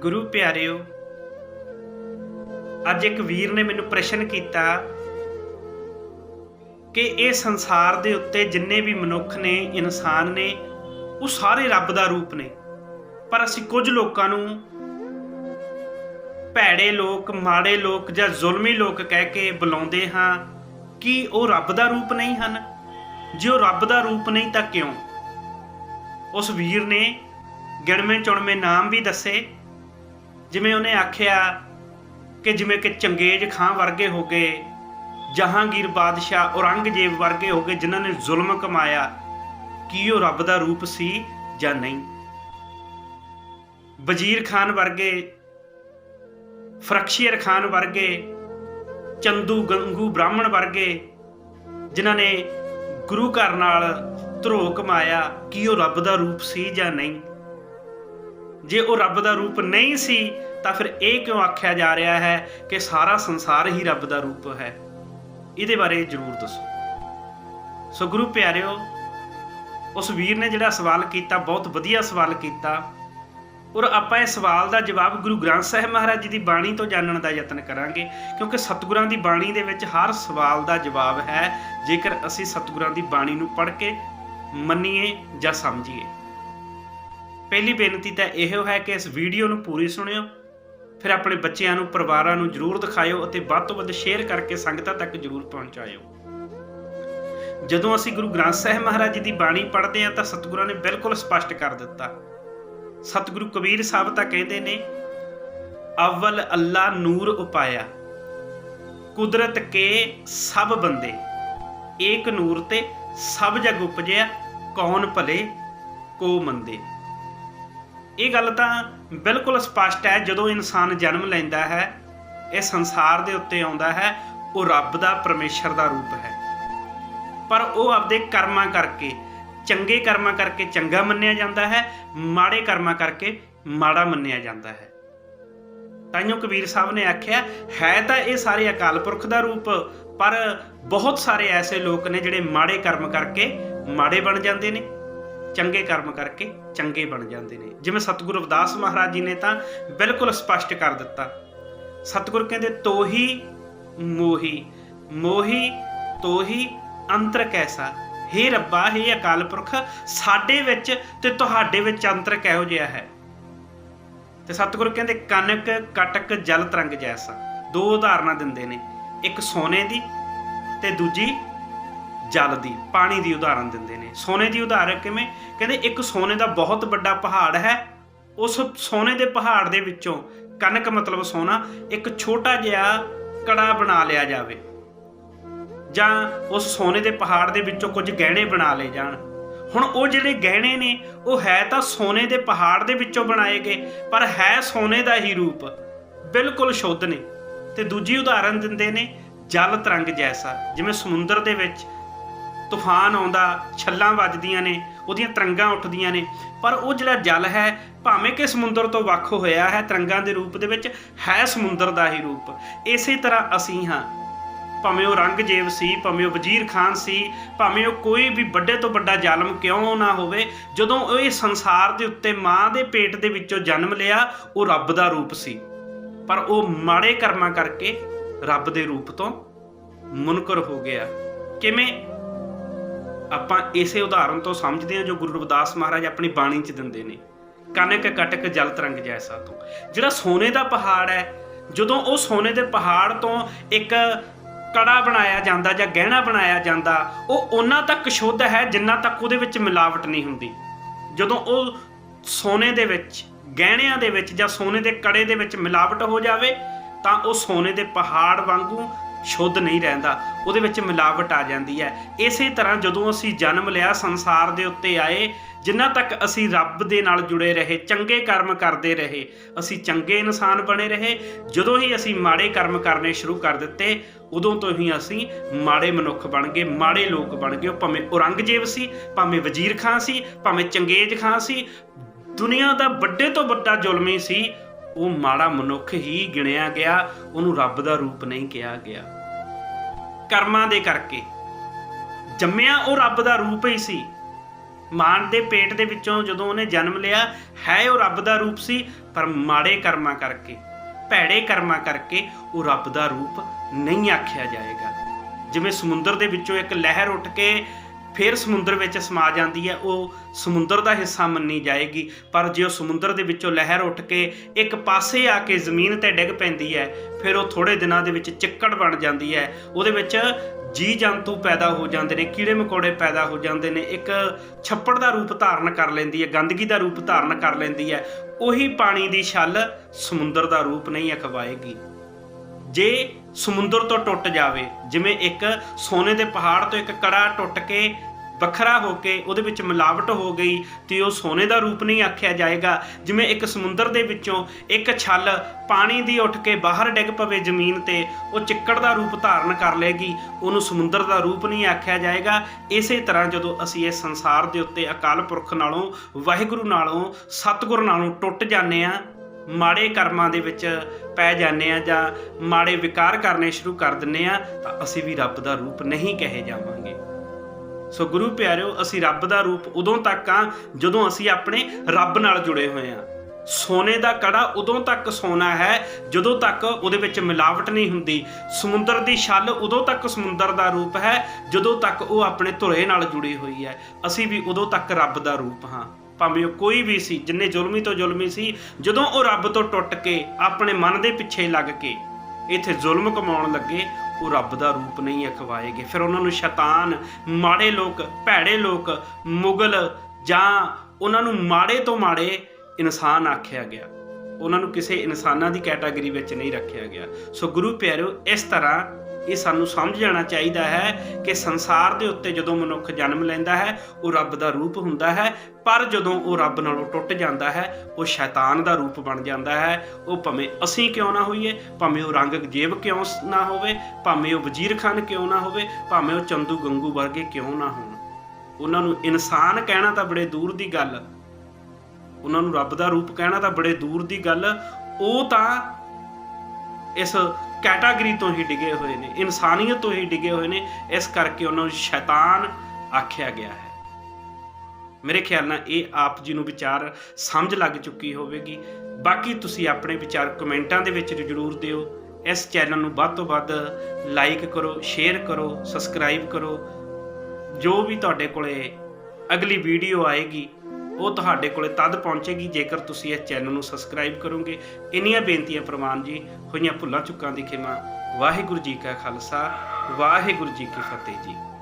ਗੁਰੂ ਪਿਆਰਿਓ, ਅੱਜ ਇੱਕ ਵੀਰ ਨੇ ਮੈਨੂੰ ਪ੍ਰਸ਼ਨ ਕੀਤਾ ਕਿ ਇਹ ਸੰਸਾਰ ਦੇ ਉੱਤੇ ਜਿੰਨੇ ਵੀ ਮਨੁੱਖ ਨੇ, ਇਨਸਾਨ ਨੇ, ਉਹ ਸਾਰੇ ਰੱਬ ਦਾ ਰੂਪ ਨੇ। ਪਰ ਅਸੀਂ ਕੁਝ ਲੋਕਾਂ ਨੂੰ ਭੈੜੇ ਲੋਕ, ਮਾੜੇ ਲੋਕ ਜਾਂ ਜ਼ੁਲਮੀ ਲੋਕ ਕਹਿ ਕੇ ਬੁਲਾਉਂਦੇ ਹਾਂ ਕਿ ਉਹ ਰੱਬ ਦਾ ਰੂਪ ਨਹੀਂ ਹਨ। ਜੇ ਉਹ ਰੱਬ ਦਾ ਰੂਪ ਨਹੀਂ ਤਾਂ ਕਿਉਂ? ਉਸ ਵੀਰ ਨੇ ਗਿਣਵੇਂ ਚੁਣਵੇਂ ਨਾਮ ਵੀ ਦੱਸੇ। ਜਿਵੇਂ ਉਹਨੇ ਆਖਿਆ ਕਿ ਜਿਵੇਂ ਕਿ ਚੰਗੇਜ਼ ਖਾਂ ਵਰਗੇ ਹੋ ਗਏ, ਜਹਾਂਗੀਰ ਬਾਦਸ਼ਾਹ ਔਰੰਗਜ਼ੇਬ ਵਰਗੇ ਹੋ ਗਏ, ਜਿਨ੍ਹਾਂ ਨੇ ਜ਼ੁਲਮ ਕਮਾਇਆ, ਕੀ ਉਹ ਰੱਬ ਦਾ ਰੂਪ ਸੀ ਜਾਂ ਨਹੀਂ? ਵਜ਼ੀਰ ਖਾਨ ਵਰਗੇ ਫਰਖਸ਼ੀਰ ਖਾਨ ਵਰਗੇ, ਚੰਦੂ ਗੰਗੂ ਬ੍ਰਾਹਮਣ ਵਰਗੇ, ਜਿਨ੍ਹਾਂ ਨੇ ਗੁਰੂ ਘਰ ਨਾਲ ਧਰੋਹ ਕਮਾਇਆ, ਕੀ ਉਹ ਰੱਬ ਦਾ ਰੂਪ ਸੀ ਜਾਂ ਨਹੀਂ? ਜੇ ਉਹ ਰੱਬ ਦਾ ਰੂਪ ਨਹੀਂ ਸੀ, ਤਾਂ ਫਿਰ ਇਹ ਕਿਉਂ ਆਖਿਆ ਜਾ ਰਿਹਾ ਹੈ ਕਿ ਸਾਰਾ ਸੰਸਾਰ ਹੀ ਰੱਬ ਦਾ ਰੂਪ ਹੈ? ਇਹਦੇ ਬਾਰੇ ਜਰੂਰ ਦੱਸੋ। ਸੋ ਗੁਰੂ ਪਿਆਰਿਓ, ਉਸ ਵੀਰ ਨੇ ਜਿਹੜਾ ਸਵਾਲ ਕੀਤਾ, ਬਹੁਤ ਵਧੀਆ ਸਵਾਲ ਕੀਤਾ, ਔਰ ਆਪਾਂ ਇਹ ਸਵਾਲ ਦਾ ਜਵਾਬ ਗੁਰੂ ਗ੍ਰੰਥ ਸਾਹਿਬ ਮਹਾਰਾਜ ਜੀ ਦੀ ਬਾਣੀ ਤੋਂ ਜਾਣਨ ਦਾ ਯਤਨ ਕਰਾਂਗੇ, ਕਿਉਂਕਿ ਸਤਿਗੁਰਾਂ ਦੀ ਬਾਣੀ ਦੇ ਵਿੱਚ ਹਰ ਸਵਾਲ ਦਾ ਜਵਾਬ ਹੈ, ਜੇਕਰ ਅਸੀਂ ਸਤਿਗੁਰਾਂ ਦੀ ਬਾਣੀ ਨੂੰ ਪੜ੍ਹ ਕੇ ਮੰਨੀਏ ਜਾਂ ਸਮਝੀਏ। ਪਹਿਲੀ ਬੇਨਤੀ ਤਾਂ ਇਹੋ ਹੈ ਕਿ ਇਸ ਵੀਡੀਓ ਨੂੰ ਪੂਰੀ ਸੁਣਿਓ, ਫਿਰ ਆਪਣੇ ਬੱਚਿਆਂ ਨੂੰ, ਪਰਿਵਾਰਾਂ ਨੂੰ ਜਰੂਰ ਦਿਖਾਇਓ ਅਤੇ ਵੱਧ ਤੋਂ ਵੱਧ ਸ਼ੇਅਰ ਕਰਕੇ ਸੰਗਤਾਂ ਤੱਕ ਜਰੂਰ ਪਹੁੰਚਾਇਓ। ਜਦੋਂ ਅਸੀਂ ਗੁਰੂ ਗ੍ਰੰਥ ਸਾਹਿਬ ਮਹਾਰਾਜ ਜੀ ਦੀ ਬਾਣੀ ਪੜ੍ਹਦੇ ਹਾਂ ਤਾਂ ਸਤਿਗੁਰਾਂ ਨੇ ਬਿਲਕੁਲ ਸਪਸ਼ਟ ਕਰ ਦਿੱਤਾ। ਸਤਿਗੁਰੂ ਕਬੀਰ ਸਾਹਿਬ ਤਾਂ ਕਹਿੰਦੇ ਨੇ, ਅਵਲ ਅੱਲਾ ਨੂਰ ਉਪਾਇਆ, ਕੁਦਰਤ ਕੇ ਸਭ ਬੰਦੇ, ਏਕ ਨੂਰ ਤੇ ਸਭ ਜਗ ਉਪਜਿਆ, ਕੌਣ ਭਲੇ ਕੋ ਮੰਦੇ? ਇਹ ਗੱਲ ਤਾਂ ਬਿਲਕੁਲ ਸਪਸ਼ਟ ਹੈ, ਜਦੋਂ ਇਨਸਾਨ ਜਨਮ ਲੈਂਦਾ ਹੈ, ਇਹ ਸੰਸਾਰ ਦੇ ਉੱਤੇ ਆਉਂਦਾ ਹੈ, ਉਹ ਰੱਬ ਦਾ, ਪਰਮੇਸ਼ਰ ਦਾ ਰੂਪ ਹੈ। ਪਰ ਉਹ ਆਪਦੇ ਕਰਮਾਂ ਕਰਕੇ, ਚੰਗੇ ਕਰਮਾਂ ਕਰਕੇ ਚੰਗਾ ਮੰਨਿਆ ਜਾਂਦਾ ਹੈ, ਮਾੜੇ ਕਰਮਾਂ ਕਰਕੇ ਮਾੜਾ ਮੰਨਿਆ ਜਾਂਦਾ ਹੈ। ਤਾਈਓ ਕਬੀਰ ਸਾਹਿਬ ਨੇ ਆਖਿਆ, ਹੈ ਤਾਂ ਇਹ ਸਾਰੇ ਅਕਾਲ ਪੁਰਖ ਦਾ ਰੂਪ, ਪਰ ਬਹੁਤ ਸਾਰੇ ਐਸੇ ਲੋਕ ਨੇ ਜਿਹੜੇ ਮਾੜੇ ਕਰਮ ਕਰਕੇ ਮਾੜੇ ਬਣ ਜਾਂਦੇ ਨੇ। ਚੰਗੇ ਕਰਮ ਕਰਕੇ ਚੰਗੇ ਬਣ ਜਾਂਦੇ ਨੇ। ਜਿਵੇਂ ਸਤਿਗੁਰੂ ਰਵਿਦਾਸ ਮਹਾਰਾਜ ਜੀ ਨੇ ਤਾਂ ਬਿਲਕੁਲ ਸਪਸ਼ਟ ਕਰ ਦਿੱਤਾ। ਸਤਿਗੁਰ ਕਹਿੰਦੇ, ਤੋਹੀ ਮੋਹੀ ਮੋਹੀ ਤੋਹੀ ਅੰਤਰ ਕੈਸਾ? ਹੇ ਰੱਬਾ, ਹੇ ਅਕਾਲ ਪੁਰਖ, ਸਾਡੇ ਵਿੱਚ ਤੇ ਤੁਹਾਡੇ ਵਿੱਚ ਅੰਤਰ ਕਿਹੋ ਜਿਹਾ ਹੈ? ਤੇ ਸਤਿਗੁਰ ਕਹਿੰਦੇ ਕਨਕ ਕਟਕ, ਜਲ ਤਰੰਗ ਜੈਸਾ। ਦੋ ਉਦਾਹਰਨਾਂ ਦਿੰਦੇ ਨੇ, ਇੱਕ ਸੋਨੇ ਦੀ ਤੇ ਦੂਜੀ ਜਲ ਦੀ, ਪਾਣੀ ਦੀ ਉਦਾਹਰਨ ਦਿੰਦੇ ਨੇ। ਸੋਨੇ ਦੀ ਉਦਾਹਰਨ ਕਿਵੇਂ? ਕਹਿੰਦੇ ਇੱਕ ਸੋਨੇ ਦਾ ਬਹੁਤ ਵੱਡਾ ਪਹਾੜ ਹੈ, ਉਸ ਸੋਨੇ ਦੇ ਪਹਾੜ ਦੇ ਵਿੱਚੋਂ ਕਨਕ ਮਤਲਬ ਸੋਨਾ ਇੱਕ ਛੋਟਾ ਜਿਹਾ ਕੜਾ ਬਣਾ ਲਿਆ ਜਾਵੇ। ਜਾਂ ਉਸ ਸੋਨੇ ਦੇ ਪਹਾੜ ਦੇ ਵਿੱਚੋਂ ਕੁਝ ਗਹਿਣੇ ਬਣਾ ਲਏ ਜਾਣ। ਹੁਣ ਉਹ ਜਿਹੜੇ ਗਹਿਣੇ ਨੇ, ਉਹ ਹੈ ਤਾਂ ਸੋਨੇ ਦੇ ਪਹਾੜ ਦੇ ਵਿੱਚੋਂ ਬਣਾਏ ਗਏ, ਪਰ ਹੈ ਸੋਨੇ ਦਾ ਹੀ ਰੂਪ। ਬਿਲਕੁਲ ਸ਼ੁੱਧ ਨੇ। ਤੇ ਦੂਜੀ ਉਦਾਹਰਨ ਦਿੰਦੇ ਨੇ ਜਲ ਤਰੰਗ ਜੈਸਾ, ਜਿਵੇਂ ਸਮੁੰਦਰ ਦੇ ਵਿੱਚ ਤੂਫਾਨ ਆਉਂਦਾ, ਛੱਲਾਂ ਵੱਜਦੀਆਂ ਨੇ, ਉਹਦੀਆਂ ਤਰੰਗਾਂ ਉੱਠਦੀਆਂ ਨੇ। ਪਰ ਉਹ ਜਿਹੜਾ ਜਲ ਹੈ, ਭਾਵੇਂ ਕਿ ਸਮੁੰਦਰ ਤੋਂ ਵੱਖ ਹੋਇਆ ਹੈ, ਤਰੰਗਾਂ ਦੇ ਰੂਪ ਦੇ ਵਿੱਚ ਹੈ ਸਮੁੰਦਰ ਦਾ ਹੀ ਰੂਪ। ਇਸੇ ਤਰ੍ਹਾਂ ਅਸੀਂ ਹਾਂ। ਭਾਵੇਂ ਉਹ ਰੰਗਜੇਬ ਸੀ, ਭਾਵੇਂ ਉਹ ਵਜ਼ੀਰ ਖਾਨ ਸੀ, ਭਾਵੇਂ ਉਹ ਕੋਈ ਵੀ ਵੱਡੇ ਤੋਂ ਵੱਡਾ ਜ਼ਾਲਮ ਕਿਉਂ ਨਾ ਹੋਵੇ, ਜਦੋਂ ਉਹ ਇਹ ਸੰਸਾਰ ਦੇ ਉੱਤੇ ਮਾਂ ਦੇ ਪੇਟ ਦੇ ਵਿੱਚੋਂ ਜਨਮ ਲਿਆ, ਉਹ ਰੱਬ ਦਾ ਰੂਪ ਸੀ। ਪਰ ਉਹ ਮਾੜੇ ਕਰਮਾਂ ਕਰਕੇ ਰੱਬ ਦੇ ਰੂਪ ਤੋਂ ਮੁਨਕਰ ਹੋ ਗਿਆ। ਕਿਵੇਂ? ਆਪਾਂ ਇਸੇ ਉਦਾਹਰਨ ਤੋਂ ਸਮਝਦੇ ਹਾਂ ਜੋ ਗੁਰੂ ਰਵਿਦਾਸ ਮਹਾਰਾਜ ਆਪਣੀ ਬਾਣੀ 'ਚ ਦਿੰਦੇ ਨੇ। ਕਨਕ ਕਟਕ ਜਲ ਤਰੰਗ ਜੈਸਾ ਤੋਂ ਜਿਹੜਾ ਸੋਨੇ ਦਾ ਪਹਾੜ ਹੈ, ਜਦੋਂ ਉਹ ਸੋਨੇ ਦੇ ਪਹਾੜ ਤੋਂ ਇੱਕ ਕੜਾ ਬਣਾਇਆ ਜਾਂਦਾ ਜਾਂ ਗਹਿਣਾ ਬਣਾਇਆ ਜਾਂਦਾ, ਉਹ ਉਹਨਾਂ ਤੱਕ ਸ਼ੁੱਧ ਹੈ ਜਿੰਨਾ ਤੱਕ ਉਹਦੇ ਵਿੱਚ ਮਿਲਾਵਟ ਨਹੀਂ ਹੁੰਦੀ। ਜਦੋਂ ਉਹ ਸੋਨੇ ਦੇ ਵਿੱਚ, ਗਹਿਣਿਆਂ ਦੇ ਵਿੱਚ ਜਾਂ ਸੋਨੇ ਦੇ ਕੜੇ ਦੇ ਵਿੱਚ ਮਿਲਾਵਟ ਹੋ ਜਾਵੇ, ਤਾਂ ਉਹ ਸੋਨੇ ਦੇ ਪਹਾੜ ਵਾਂਗੂ ਸ਼ੁੱਧ ਨਹੀਂ ਰਹਿੰਦਾ, ਉਹਦੇ ਵਿੱਚ ਮਿਲਾਵਟ ਆ ਜਾਂਦੀ ਹੈ। ਇਸੇ ਤਰ੍ਹਾਂ ਜਦੋਂ ਅਸੀਂ ਜਨਮ ਲਿਆ, ਸੰਸਾਰ ਦੇ ਉੱਤੇ ਆਏ, ਜਿੰਨਾ ਤੱਕ ਅਸੀਂ ਰੱਬ ਦੇ ਨਾਲ ਜੁੜੇ ਰਹੇ, ਚੰਗੇ ਕਰਮ ਕਰਦੇ ਰਹੇ, ਅਸੀਂ ਚੰਗੇ ਇਨਸਾਨ ਬਣੇ ਰਹੇ, ਜਦੋਂ ਹੀ ਅਸੀਂ ਮਾੜੇ ਕਰਮ ਕਰਨੇ ਸ਼ੁਰੂ ਕਰ ਦਿੱਤੇ, ਉਦੋਂ ਤੋਂ ਹੀ ਅਸੀਂ ਮਾੜੇ ਮਨੁੱਖ ਬਣ ਗਏ, ਮਾੜੇ ਲੋਕ ਬਣ ਗਏ। ਉਹ ਭਾਵੇਂ ਔਰੰਗਜ਼ੇਬ ਸੀ, ਭਾਵੇਂ ਵਜ਼ੀਰ ਖਾਨ ਸੀ, ਭਾਵੇਂ ਚੰਗੇਜ਼ ਖਾਨ ਸੀ, ਦੁਨੀਆ ਦਾ ਵੱਡੇ ਤੋਂ ਵੱਡਾ ਜ਼ੁਲਮੀ ਸੀ ਉਹ ਮਾੜਾ ਮਨੁੱਖ ਹੀ ਗਿਣਿਆ ਗਿਆ, ਉਹਨੂੰ ਰੱਬ ਦਾ ਰੂਪ ਨਹੀਂ ਕਿਹਾ ਗਿਆ। ਕਰਮਾਂ ਦੇ ਕਰਕੇ। ਜੰਮਿਆ ਉਹ ਰੱਬ ਦਾ ਰੂਪ ਹੀ ਸੀ। ਮਾਂ ਦੇ ਪੇਟ ਦੇ ਵਿੱਚੋਂ ਜਦੋਂ ਉਹਨੇ ਜਨਮ ਲਿਆ, ਹੈ ਉਹ ਰੱਬ ਦਾ ਰੂਪ ਸੀ, ਪਰ ਮਾੜੇ ਕਰਮਾਂ ਕਰਕੇ, ਭੈੜੇ ਕਰਮਾਂ ਕਰਕੇ ਉਹ ਰੱਬ ਦਾ ਰੂਪ ਨਹੀਂ ਆਖਿਆ ਜਾਏਗਾ। ਜਿਵੇਂ ਸਮੁੰਦਰ ਦੇ ਵਿੱਚੋਂ ਇੱਕ ਲਹਿਰ ਉੱਠ ਕੇ ਫਿਰ ਸਮੁੰਦਰ ਵਿੱਚ ਸਮਾ ਜਾਂਦੀ ਹੈ, ਉਹ ਸਮੁੰਦਰ ਦਾ ਹਿੱਸਾ ਮੰਨੀ ਜਾਏਗੀ। ਪਰ ਜੇ ਉਹ ਸਮੁੰਦਰ ਦੇ ਵਿੱਚੋਂ ਲਹਿਰ ਉੱਠ ਕੇ ਇੱਕ ਪਾਸੇ ਆ ਕੇ ਜ਼ਮੀਨ ਤੇ ਡਿੱਗ ਪੈਂਦੀ ਹੈ, ਫਿਰ ਉਹ ਥੋੜੇ ਦਿਨਾਂ ਦੇ ਵਿੱਚ ਚਿੱਕੜ ਬਣ ਜਾਂਦੀ ਹੈ। ਉਹਦੇ ਵਿੱਚ ਜੀ ਜੰਤੂ ਪੈਦਾ ਹੋ ਜਾਂਦੇ ਨੇ ਕੀੜੇ ਮਕੌੜੇ ਪੈਦਾ ਹੋ ਜਾਂਦੇ ਨੇ, ਇੱਕ ਛੱਪੜ ਦਾ ਰੂਪ ਧਾਰਨ ਕਰ ਲੈਂਦੀ ਹੈ, ਗੰਦਗੀ ਦਾ ਰੂਪ ਧਾਰਨ ਕਰ ਲੈਂਦੀ ਹੈ। ਉਹੀ ਪਾਣੀ ਦੀ ਛੱਲ ਸਮੁੰਦਰ ਦਾ ਰੂਪ ਨਹੀਂ ਅਖਵਾਏਗੀ। ਜੇ ਸਮੁੰਦਰ ਤੋਂ ਟੁੱਟ ਜਾਵੇ, ਜਿਵੇਂ ਇੱਕ ਸੋਨੇ ਦੇ ਪਹਾੜ ਤੋਂ ਇੱਕ ਕੜਾ ਟੁੱਟ ਕੇ ਵੱਖਰਾ ਹੋ ਕੇ ਉਹਦੇ ਵਿੱਚ ਮਿਲਾਵਟ ਹੋ ਗਈ ਤੇ ਉਹ ਸੋਨੇ ਦਾ ਰੂਪ ਨਹੀਂ ਆਖਿਆ ਜਾਏਗਾ, ਜਿਵੇਂ ਇੱਕ ਸਮੁੰਦਰ ਦੇ ਵਿੱਚੋਂ ਇੱਕ ਛੱਲ ਪਾਣੀ ਦੀ ਉੱਠ ਕੇ ਬਾਹਰ ਡਿੱਗ ਪਵੇ ਜ਼ਮੀਨ ਤੇ, ਉਹ ਚਿੱਕੜ ਦਾ ਰੂਪ ਧਾਰਨ ਕਰ ਲਏਗੀ, ਉਹਨੂੰ ਸਮੁੰਦਰ ਦਾ ਰੂਪ ਨਹੀਂ ਆਖਿਆ ਜਾਏਗਾ। ਇਸੇ ਤਰ੍ਹਾਂ ਜਦੋਂ ਅਸੀਂ ਇਸ ਸੰਸਾਰ ਦੇ ਉੱਤੇ ਅਕਾਲ ਪੁਰਖ ਨਾਲੋਂ, ਵਾਹਿਗੁਰੂ ਨਾਲੋਂ, ਸਤਿਗੁਰ ਨਾਲੋਂ ਟੁੱਟ ਜਾਂਦੇ ਆ ਮਾੜੇ ਕਰਮਾਂ ਦੇ ਵਿੱਚ ਪੈ ਜਾਂਦੇ ਆ ਜਾਂ ਮਾੜੇ ਵਿਕਾਰ ਕਰਨੇ ਸ਼ੁਰੂ ਕਰ ਦਿੰਨੇ ਆ ਤਾਂ ਅਸੀਂ ਵੀ ਰੱਬ ਦਾ ਰੂਪ ਨਹੀਂ ਕਹੇ ਜਾਵਾਂਗੇ। ਸੋ ਗੁਰੂ ਪਿਆਰਿਓ, ਅਸੀਂ ਰੱਬ ਦਾ ਰੂਪ ਉਦੋਂ ਤੱਕ ਆ ਜਦੋਂ ਅਸੀਂ ਆਪਣੇ ਰੱਬ ਨਾਲ ਜੁੜੇ ਹੋਏ ਆ ਸੋਨੇ ਦਾ ਕੜਾ ਉਦੋਂ ਤੱਕ ਸੋਨਾ ਹੈ ਜਦੋਂ ਤੱਕ ਉਹਦੇ ਵਿੱਚ ਮਿਲਾਵਟ ਨਹੀਂ ਹੁੰਦੀ। ਸਮੁੰਦਰ ਦੀ ਛੱਲ ਉਦੋਂ ਤੱਕ ਸਮੁੰਦਰ ਦਾ ਰੂਪ ਹੈ ਜਦੋਂ ਤੱਕ ਉਹ ਆਪਣੇ ਧੁਰੇ ਨਾਲ ਜੁੜੀ ਹੋਈ ਹੈ। ਅਸੀਂ ਵੀ ਉਦੋਂ ਤੱਕ ਰੱਬ ਦਾ ਰੂਪ ਹਾਂ। ਭਾਵੇਂ ਉਹ ਕੋਈ ਵੀ ਸੀ, ਜਿੰਨੇ ਜ਼ੁਲਮੀ ਤੋਂ ਜ਼ੁਲਮੀ ਸੀ, ਜਦੋਂ ਉਹ ਰੱਬ ਤੋਂ ਟੁੱਟ ਕੇ ਆਪਣੇ ਮਨ ਦੇ ਪਿੱਛੇ ਲੱਗ ਕੇ ਇੱਥੇ ਜ਼ੁਲਮ ਕਮਾਉਣ ਲੱਗੇ, ਉਹ ਰੱਬ ਦਾ ਰੂਪ ਨਹੀਂ ਅਖਵਾਏਗੇ। ਫਿਰ ਉਹਨਾਂ ਨੂੰ ਸ਼ੈਤਾਨ, ਮਾੜੇ ਲੋਕ, ਭੈੜੇ ਲੋਕ, ਮੁਗਲ ਜਾਂ ਉਹਨਾਂ ਨੂੰ ਮਾੜੇ ਤੋਂ ਮਾੜੇ ਇਨਸਾਨ ਆਖਿਆ ਗਿਆ। ਉਹਨਾਂ ਨੂੰ ਕਿਸੇ ਇਨਸਾਨਾਂ ਦੀ ਕੈਟਾਗਰੀ ਵਿੱਚ ਨਹੀਂ ਰੱਖਿਆ ਗਿਆ। ਸੋ ਗੁਰੂ ਪਿਆਰਿਓ, ਇਸ ਤਰ੍ਹਾਂ ਇਹ ਸਾਨੂੰ ਸਮਝ ਜਾਣਾ ਚਾਹੀਦਾ ਹੈ ਕਿ ਸੰਸਾਰ ਦੇ ਉੱਤੇ ਜਦੋਂ ਮਨੁੱਖ ਜਨਮ ਲੈਂਦਾ ਹੈ, ਉਹ ਰੱਬ ਦਾ ਰੂਪ ਹੁੰਦਾ ਹੈ, ਪਰ ਜਦੋਂ ਉਹ ਰੱਬ ਨਾਲੋਂ ਟੁੱਟ ਜਾਂਦਾ ਹੈ, ਉਹ ਸ਼ੈਤਾਨ ਦਾ ਰੂਪ ਬਣ ਜਾਂਦਾ ਹੈ। ਉਹ ਭਾਵੇਂ ਅਸੀਂ ਕਿਉਂ ਨਾ ਹੋਈਏ, ਭਾਵੇਂ ਉਹ ਰੰਗ ਜੇਬ ਕਿਉਂ ਨਾ ਹੋਵੇ, ਭਾਵੇਂ ਉਹ ਵਜ਼ੀਰ ਖਾਨ ਕਿਉਂ ਨਾ ਹੋਵੇ, ਭਾਵੇਂ ਉਹ ਚੰਦੂ ਗੰਗੂ ਵਰਗੇ ਕਿਉਂ ਨਾ ਹੋਣ। ਉਹਨਾਂ ਨੂੰ ਇਨਸਾਨ ਕਹਿਣਾ ਤਾਂ ਬੜੇ ਦੂਰ ਦੀ ਗੱਲ। ਉਹਨਾਂ ਨੂੰ ਰੱਬ ਦਾ ਰੂਪ ਕਹਿਣਾ ਤਾਂ ਬੜੇ ਦੂਰ ਦੀ ਗੱਲ। ਉਹ ਤਾਂ ਇਸ ਕੈਟਾਗਰੀ ਤੋਂ ਹੀ ਡਿਗੇ ਹੋਏ ਨੇ, ਇਨਸਾਨੀਅਤ ਤੋਂ ਹੀ ਡਿਗੇ ਹੋਏ ਨੇ, ਇਸ ਕਰਕੇ ਉਹਨਾਂ ਨੂੰ ਸ਼ੈਤਾਨ ਆਖਿਆ ਗਿਆ ਹੈ। ਮੇਰੇ ਖਿਆਲ ਨਾਲ ਇਹ ਆਪ ਜੀ ਨੂੰ ਵਿਚਾਰ ਸਮਝ ਲੱਗ ਚੁੱਕੀ ਹੋਵੇਗੀ। ਬਾਕੀ ਤੁਸੀਂ ਆਪਣੇ ਵਿਚਾਰ ਕਮੈਂਟਾਂ ਦੇ ਵਿੱਚ ਜਰੂਰ ਦਿਓ। ਇਸ ਚੈਨਲ ਨੂੰ ਵੱਧ ਤੋਂ ਵੱਧ ਲਾਈਕ ਕਰੋ, ਸ਼ੇਅਰ ਕਰੋ, ਸਬਸਕ੍ਰਾਈਬ ਕਰੋ। ਜੋ ਵੀ ਤੁਹਾਡੇ ਕੋਲੇ ਅਗਲੀ ਵੀਡੀਓ ਆਏਗੀ ਉਹ ਤੁਹਾਡੇ ਕੋਲੇ ਤਦ ਪਹੁੰਚੇਗੀ ਜੇਕਰ ਤੁਸੀਂ ਇਸ ਚੈਨਲ ਨੂੰ ਸਬਸਕ੍ਰਾਈਬ ਕਰੋਗੇ। ਇੰਨੀਆਂ ਬੇਨਤੀਆਂ ਪ੍ਰਵਾਨ ਜੀ, ਹੋਈਆਂ ਭੁੱਲਾਂ ਚੁੱਕਾਂ ਦੀ ਖਿਮਾ। ਵਾਹਿਗੁਰੂ ਜੀ ਕਾ ਖਾਲਸਾ, ਵਾਹਿਗੁਰੂ ਜੀ ਕੀ ਫਤਿਹ ਜੀ।